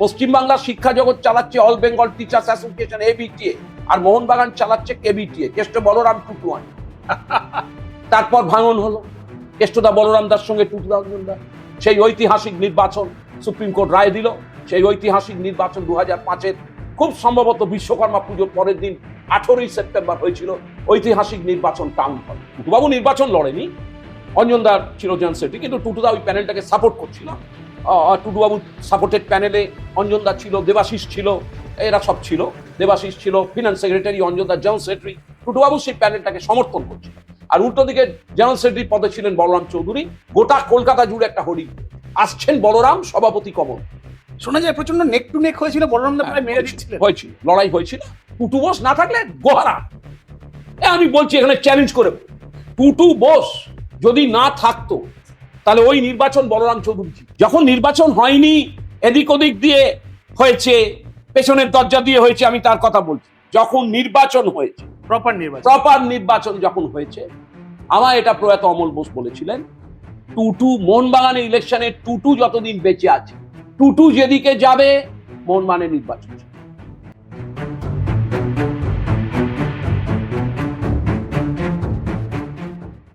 পশ্চিমবাংলার শিক্ষা জগৎ চালাচ্ছে all Bengal teachers association ABTA আর মোহনবাগান চালাচ্ছে কেবিটিএ কেষ্ট বলরাম টুটুয়ান। তারপর ভাঙন হলো। কেষ্টদা বলরাম দার সঙ্গে টুটুদা অঞ্জনদা সেই ঐতিহাসিক নির্বাচন সুপ্রিম কোর্ট রায় দিল। সেই ঐতিহাসিক নির্বাচন দু হাজার পাঁচের খুব সম্ভবত বিশ্বকর্মা পুজোর পরের দিন আঠেরোই সেপ্টেম্বর হয়েছিল। ঐতিহাসিক নির্বাচন টাউন হল। টুটুবাবু, নির্বাচন লড়েনি? অঞ্জনদার চিরজন সেটি কিন্তু টুটুদা ওই প্যানেলটাকে সাপোর্ট করছিল। টুটুবাবু সাপোর্টেড প্যানেলে অঞ্জনদা ছিল দেবাশিস ছিল এরা সব ছিল। দেবাশিস ছিল ফিনান্স সেক্রেটারি অঞ্জনদা জেনারেল সেক্রেটারি টুটুবাবু সেই প্যানেলটাকে সমর্থন করছিল। আর উল্টো দিকে জেনারেল সেক্রেটারি পদে ছিলেন বলরাম চৌধুরী। গোটা কলকাতা জুড়ে একটা হরি আসছেন বলরাম সভাপতি কমল। শোনা যায় প্রচণ্ড নেক টু নেক হয়েছিল বলরাম দা প্রায় মেরে দিচ্ছিলেন। হয়েছিল লড়াই হয়েছিল। টুটু বোস না থাকলে গোহারা। এ আমি বলছি এখানে চ্যালেঞ্জ করে টুটু বোস যদি না থাকতো তাহলে ওই নির্বাচন বলরাম চৌধুরী যখন নির্বাচন হয়নি এদিক ওদিক দিয়ে হয়েছে পেছনের দরজা দিয়ে হয়েছে আমি তার কথা বলছি। যখন নির্বাচন হয়েছে প্রপার নির্বাচন। প্রপার নির্বাচন যখন হয়েছে আমার এটা প্রয়াত অমল বোস বলেছিলেন টুটু মোহনবাগানের ইলেকশনে টুটু যতদিন বেঁচে আছে টুটু যেদিকে যাবে মোহনবাগানের নির্বাচন